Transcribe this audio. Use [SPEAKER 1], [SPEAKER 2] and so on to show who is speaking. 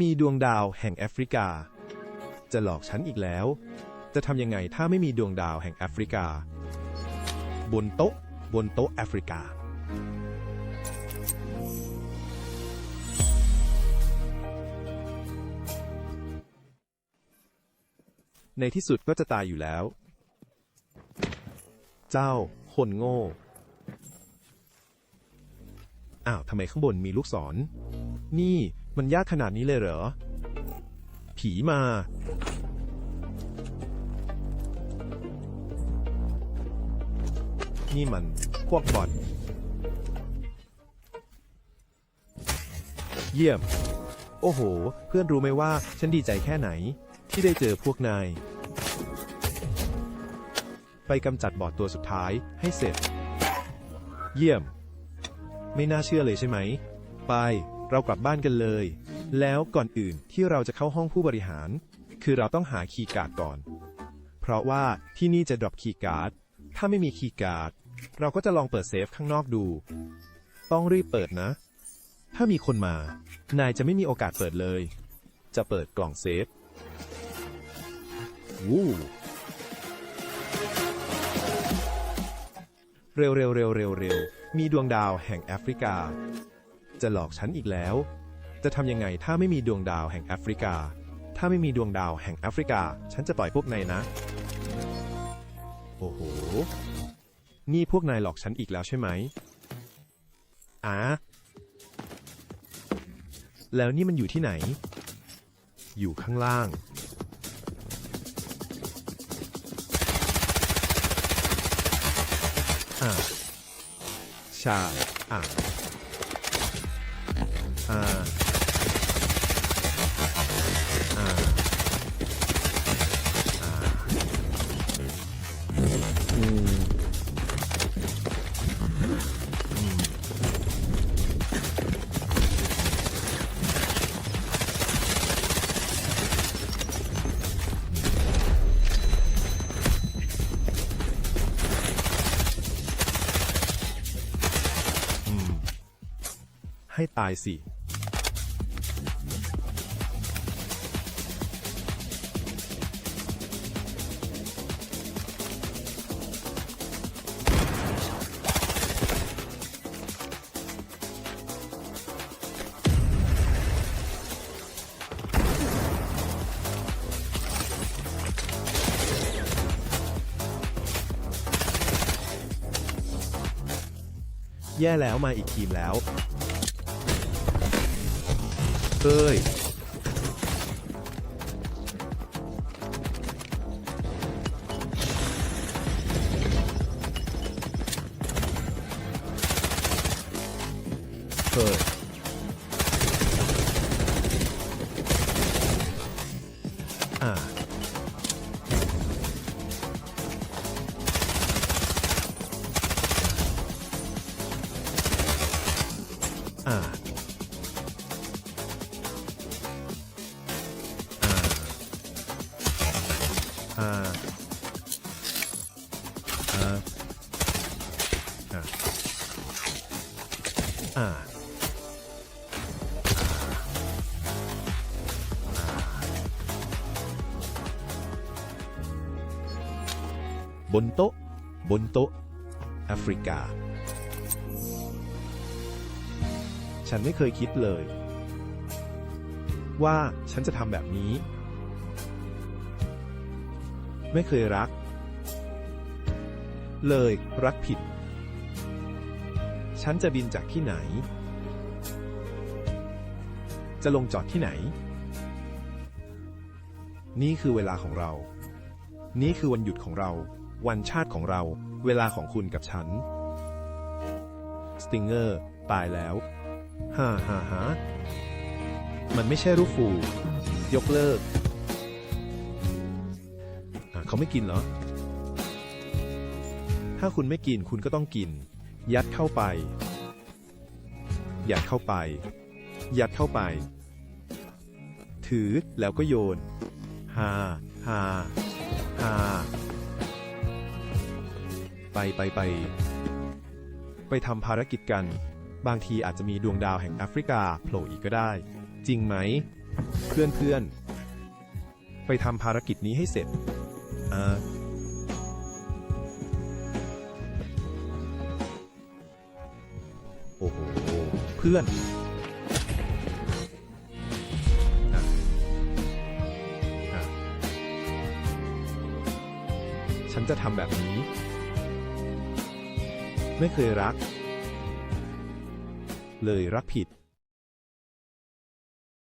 [SPEAKER 1] มีดวงดาวแห่งแอฟริกา จะหลอกฉันอีกแล้ว จะทำยังไงถ้าไม่มีดวงดาวแห่งแอฟริกา บนโต๊ะ บนโต๊ะแอฟริกา ในที่สุดก็จะตายอยู่แล้ว เจ้า คนโง่ อ้าวทำไมข้างบนมีลูกศร นี่ มันยากขนาดนี้เลยเหรอ ผีมา นี่มันพวกบอทเยี่ยม โอ้โห เพื่อนรู้ไหมว่าฉันดีใจแค่ไหน ที่ได้เจอพวกนาย ไปกำจัดบอทตัวสุดท้ายให้เสร็จ เยี่ยม ไม่น่าเชื่อเลยใช่ไหม ไป เรากลับบ้านกันเลย แล้วก่อนอื่นที่เราจะเข้าห้องผู้บริหาร คือเราต้องหาคีย์การ์ดก่อน เพราะว่าที่นี่จะดรอปคีย์การ์ด ถ้าไม่มีคีย์การ์ด เราก็จะลองเปิดเซฟข้างนอกดู ต้องรีบเปิดนะ ถ้ามีคนมา นายจะไม่มีโอกาสเปิดเลย จะเปิดกล่องเซฟวู้เร็วเร็วเร็วเร็วเร็วมีดวงดาวแห่งแอฟริกา จะหลอกฉันอีกแล้ว จะทำยังไงถ้าไม่มีดวงดาวแห่งแอฟริกา ถ้าไม่มีดวงดาวแห่งแอฟริกา ฉันจะปล่อยพวกนายนะ โอ้โห นี่พวกนายหลอกฉันอีกแล้วใช่ไหมอ่าแล้วนี่มันอยู่ที่ไหน อยู่ข้างล่าง อ่าช่อ่า อ่าอ่าอ่าอืมอืมอืมให้ตายสิ แย่แล้วมาอีกทีมแล้วเอ้ยเฮ้ยอ่า อ่าอ่าอ่าอ่า ฉันไม่เคยคิดเลย ว่าฉันจะทำแบบนี้ ไม่เคยรัก เลยรักผิด ฉันจะบินจากที่ไหน จะลงจอดที่ไหน นี่คือเวลาของเรา นี่คือวันหยุดของเรา วันชาติของเรา เวลาของคุณกับฉันสติงเกอร์ตายแล้ว ฮ่าฮ่าฮ่ามันไม่ใช่รูปฟู ยกเลิก เขาไม่กินเหรอ ถ้าคุณไม่กินคุณก็ต้องกิน ยัดเข้าไป ยัดเข้าไป ยัดเข้าไป ถือแล้วก็โยนฮ่าฮ่าฮ่าไปไปไป ไปทำภารกิจกัน บางทีอาจจะมีดวงดาวแห่งแอฟริกาโผล่อีกก็ได้ จริงไหม เพื่อนๆไปทำภารกิจนี้ให้เสร็จอ่าโอ้โห เพื่อนฉันจะทำแบบนี้ ไม่เคยรัก เลยรักผิด